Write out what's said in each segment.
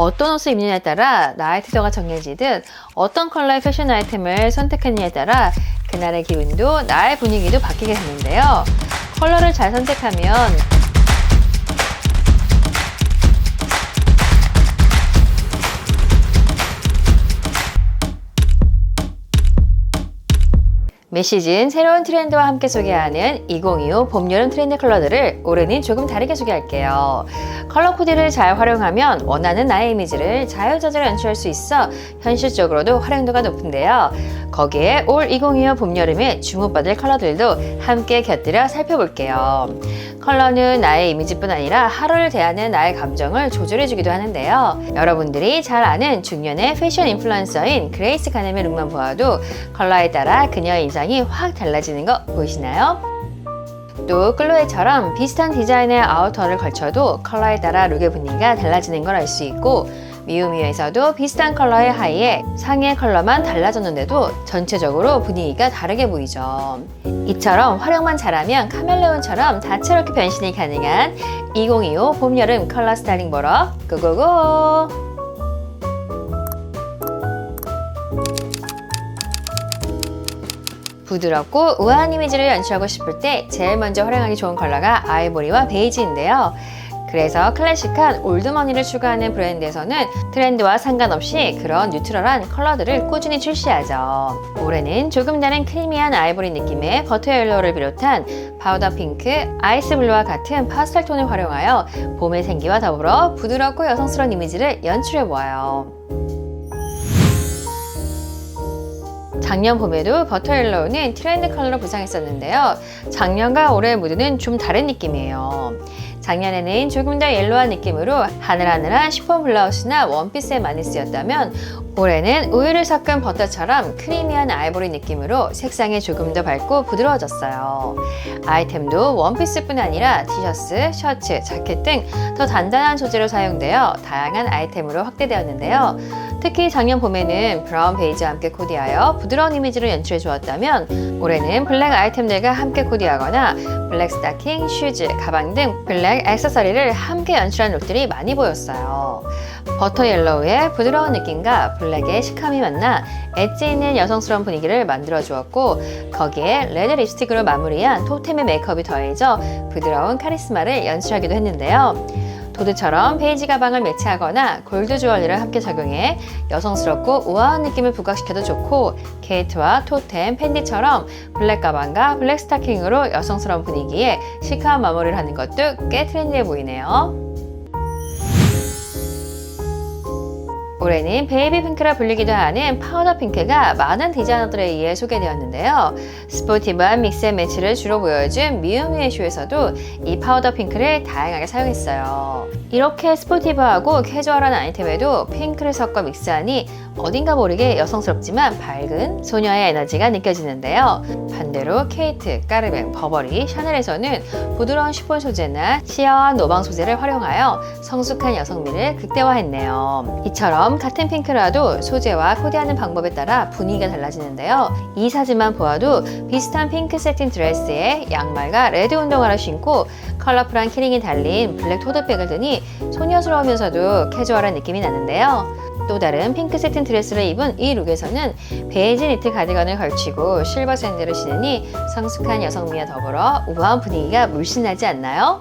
어떤 옷을 입느냐에 따라 나의 태도가 정해지듯 어떤 컬러의 패션 아이템을 선택하느냐에 따라 그날의 기분도 나의 분위기도 바뀌게 되는데요. 컬러를 잘 선택하면 메시즌 새로운 트렌드와 함께 소개하는 2025 봄, 여름 트렌드 컬러들을 올해는 조금 다르게 소개할게요. 컬러 코디를 잘 활용하면 원하는 나의 이미지를 자유자재로 연출할 수 있어 현실적으로도 활용도가 높은데요. 거기에 올 2025 봄, 여름에 주목받을 컬러들도 함께 곁들여 살펴볼게요. 컬러는 나의 이미지뿐 아니라 하루를 대하는 나의 감정을 조절해주기도 하는데요. 여러분들이 잘 아는 중년의 패션 인플루언서인 그레이스 가넴의 룩만 보아도 컬러에 따라 그녀의 인상 이 확 달라지는 거 보이시나요? 또 클로에처럼 비슷한 디자인의 아우터를 걸쳐도 컬러에 따라 룩의 분위기가 달라지는 걸 알 수 있고 미우미우에서도 비슷한 컬러의 하의에 상의 컬러만 달라졌는데도 전체적으로 분위기가 다르게 보이죠. 이처럼 활용만 잘하면 카멜레온처럼 다채롭게 변신이 가능한 2025 봄, 여름 컬러 스타일링 보러 고고고! 부드럽고 우아한 이미지를 연출하고 싶을 때 제일 먼저 활용하기 좋은 컬러가 아이보리와 베이지인데요. 그래서 클래식한 올드머니를 추구하는 브랜드에서는 트렌드와 상관없이 그런 뉴트럴한 컬러들을 꾸준히 출시하죠. 올해는 조금 다른 크리미한 아이보리 느낌의 버터 옐로우를 비롯한 파우더 핑크, 아이스 블루와 같은 파스텔 톤을 활용하여 봄의 생기와 더불어 부드럽고 여성스러운 이미지를 연출해 보아요. 작년 봄에도 버터 옐로우는 트렌드 컬러로 부상했었는데요. 작년과 올해의 무드는 좀 다른 느낌이에요. 작년에는 조금 더 옐로한 느낌으로 하늘하늘한 쉬폰 블라우스나 원피스에 많이 쓰였다면 올해는 우유를 섞은 버터처럼 크리미한 아이보리 느낌으로 색상이 조금 더 밝고 부드러워졌어요. 아이템도 원피스뿐 아니라 티셔츠, 셔츠, 자켓 등 더 단단한 소재로 사용되어 다양한 아이템으로 확대되었는데요. 특히 작년 봄에는 브라운 베이지와 함께 코디하여 부드러운 이미지를 연출해 주었다면 올해는 블랙 아이템들과 함께 코디하거나 블랙 스타킹, 슈즈, 가방 등 블랙 액세서리를 함께 연출한 룩들이 많이 보였어요. 버터 옐로우의 부드러운 느낌과 블랙의 시크함이 만나 엣지 있는 여성스러운 분위기를 만들어 주었고 거기에 레드 립스틱으로 마무리한 토템의 메이크업이 더해져 부드러운 카리스마를 연출하기도 했는데요. 도드처럼 베이지 가방을 매치하거나 골드 주얼리를 함께 적용해 여성스럽고 우아한 느낌을 부각시켜도 좋고 케이트와 토템, 팬디처럼 블랙 가방과 블랙 스타킹으로 여성스러운 분위기에 시크한 마무리를 하는 것도 꽤 트렌디해 보이네요. 올해는 베이비 핑크라 불리기도 하는 파우더 핑크가 많은 디자이너들에 의해 소개되었는데요. 스포티브한 믹스 앤 매치를 주로 보여준 미우미의 쇼에서도 이 파우더 핑크를 다양하게 사용했어요. 이렇게 스포티브하고 캐주얼한 아이템에도 핑크를 섞어 믹스하니 어딘가 모르게 여성스럽지만 밝은 소녀의 에너지가 느껴지는데요. 반대로 케이트, 까르맹, 버버리, 샤넬에서는 부드러운 쉬폰 소재나 시어한 노방 소재를 활용하여 성숙한 여성미를 극대화했네요. 이처럼 같은 핑크라도 소재와 코디하는 방법에 따라 분위기가 달라지는데요. 이 사진만 보아도 비슷한 핑크 세팅 드레스에 양말과 레드 운동화를 신고 컬러풀한 키링이 달린 블랙 토드백을 드니 소녀스러우면서도 캐주얼한 느낌이 나는데요. 또 다른 핑크 세팅 드레스를 입은 이 룩에서는 베이지 니트 가디건을 걸치고 실버 샌들을 신으니 성숙한 여성미와 더불어 우아한 분위기가 물씬 나지 않나요?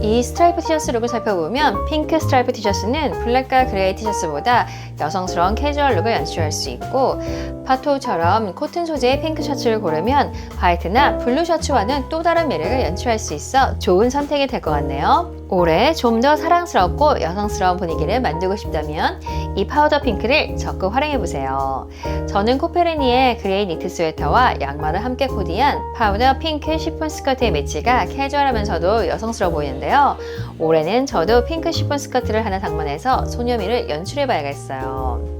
이 스트라이프 티셔츠 룩을 살펴보면 핑크 스트라이프 티셔츠는 블랙과 그레이 티셔츠보다 여성스러운 캐주얼 룩을 연출할 수 있고 파토처럼 코튼 소재의 핑크 셔츠를 고르면 화이트나 블루 셔츠와는 또 다른 매력을 연출할 수 있어 좋은 선택이 될 것 같네요. 올해 좀 더 사랑스럽고 여성스러운 분위기를 만들고 싶다면 이 파우더 핑크를 적극 활용해보세요. 저는 코페르니의 그레이 니트 스웨터와 양말을 함께 코디한 파우더 핑크 시폰 스커트의 매치가 캐주얼하면서도 여성스러워 보이는데요. 올해는 저도 핑크 시폰 스커트를 하나 장만해서 소녀미를 연출해봐야겠어요.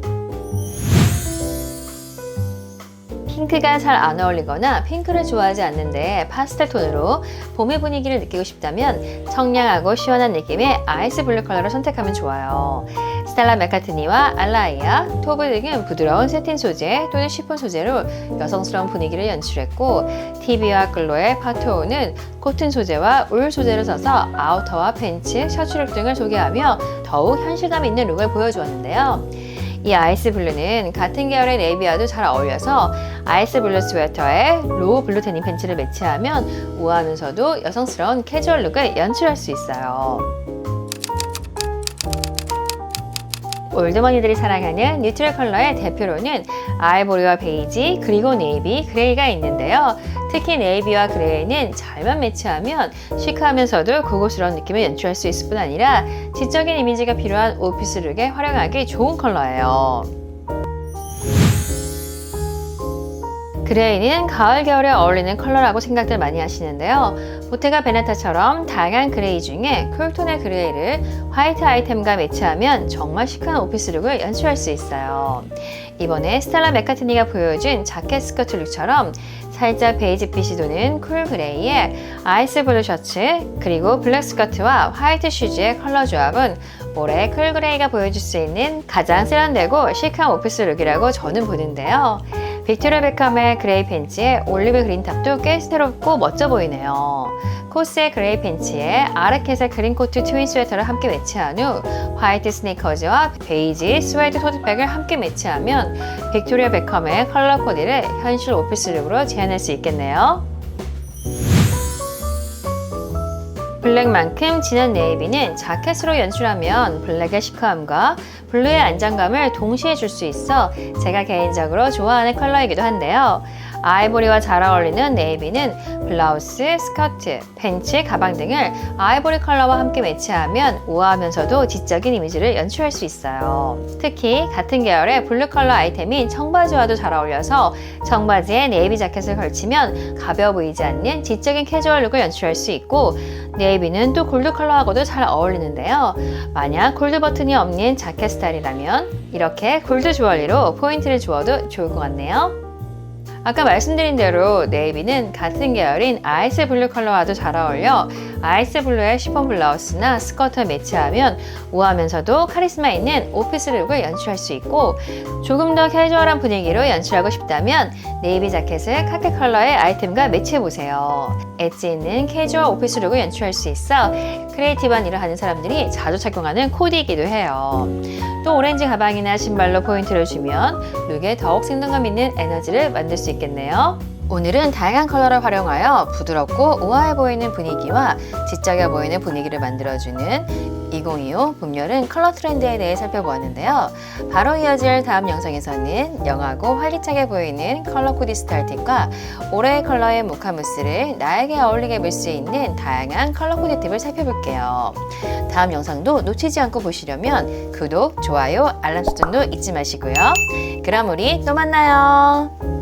핑크가 잘 안 어울리거나 핑크를 좋아하지 않는데 파스텔 톤으로 봄의 분위기를 느끼고 싶다면 청량하고 시원한 느낌의 아이스 블루 컬러를 선택하면 좋아요. 스텔라 맥카트니와 알라이아, 토브 등은 부드러운 세틴 소재 또는 쉬폰 소재로 여성스러운 분위기를 연출했고 TV와 글로의 파토는 코튼 소재와 울 소재를 써서 아우터와 팬츠, 셔츠룩 등을 소개하며 더욱 현실감 있는 룩을 보여주었는데요. 이 아이스 블루는 같은 계열의 네이비와도 잘 어울려서 아이스 블루 스웨터에 로우 블루 데님 팬츠를 매치하면 우아하면서도 여성스러운 캐주얼 룩을 연출할 수 있어요. 올드머니들이 사랑하는 뉴트럴 컬러의 대표로는 아이보리와 베이지 그리고 네이비, 그레이가 있는데요. 특히 네이비와 그레이는 잘만 매치하면 시크하면서도 고급스러운 느낌을 연출할 수 있을 뿐 아니라 지적인 이미지가 필요한 오피스 룩에 활용하기 좋은 컬러예요. 그레이는 가을 겨울에 어울리는 컬러라고 생각들 많이 하시는데요. 보테가 베네타처럼 다양한 그레이 중에 쿨톤의 그레이를 화이트 아이템과 매치하면 정말 시크한 오피스 룩을 연출할 수 있어요. 이번에 스텔라 맥카트니가 보여준 자켓 스커트 룩처럼 살짝 베이지빛이 도는 쿨 그레이에 아이스 블루 셔츠 그리고 블랙 스커트와 화이트 슈즈의 컬러 조합은 올해 쿨 그레이가 보여줄 수 있는 가장 세련되고 시크한 오피스 룩이라고 저는 보는데요. 빅토리아 베컴의 그레이 팬츠에 올리브 그린 탑도 꽤 새롭고 멋져 보이네요. 코스의 그레이 팬츠에 아르켓의 그린 코트 트윈 스웨터를 함께 매치한 후 화이트 스니커즈와 베이지 스웨이드 토트백을 함께 매치하면 빅토리아 베컴의 컬러 코디를 현실 오피스 룩으로 재현할 수 있겠네요. 블랙만큼 진한 네이비는 자켓으로 연출하면 블랙의 시크함과 블루의 안정감을 동시에 줄 수 있어 제가 개인적으로 좋아하는 컬러이기도 한데요. 아이보리와 잘 어울리는 네이비는 블라우스, 스커트, 팬츠, 가방 등을 아이보리 컬러와 함께 매치하면 우아하면서도 지적인 이미지를 연출할 수 있어요. 특히 같은 계열의 블루 컬러 아이템인 청바지와도 잘 어울려서 청바지에 네이비 자켓을 걸치면 가벼워 보이지 않는 지적인 캐주얼 룩을 연출할 수 있고 네이비는 또 골드 컬러하고도 잘 어울리는데요. 만약 골드 버튼이 없는 자켓 스타일이라면 이렇게 골드 주얼리로 포인트를 주어도 좋을 것 같네요. 아까 말씀드린 대로 네이비는 같은 계열인 아이스 블루 컬러와도 잘 어울려 아이스 블루의 시폰 블라우스나 스커트를 매치하면 우아하면서도 카리스마 있는 오피스 룩을 연출할 수 있고 조금 더 캐주얼한 분위기로 연출하고 싶다면 네이비 자켓을 카키 컬러의 아이템과 매치해보세요. 엣지 있는 캐주얼 오피스 룩을 연출할 수 있어 크리에이티브한 일을 하는 사람들이 자주 착용하는 코디이기도 해요. 또 오렌지 가방이나 신발로 포인트를 주면 룩에 더욱 생동감 있는 에너지를 만들 수 있겠네요. 오늘은 다양한 컬러를 활용하여 부드럽고 우아해 보이는 분위기와 지적여 보이는 분위기를 만들어주는 2025 봄여름 컬러 트렌드에 대해 살펴보았는데요. 바로 이어질 다음 영상에서는 영하고 활기차게 보이는 컬러 코디 스타일 팁과 올해의 컬러의 모카무스를 나에게 어울리게 볼수 있는 다양한 컬러 코디 팁을 살펴볼게요. 다음 영상도 놓치지 않고 보시려면 구독, 좋아요, 알람 설정도 잊지 마시고요. 그럼 우리 또 만나요.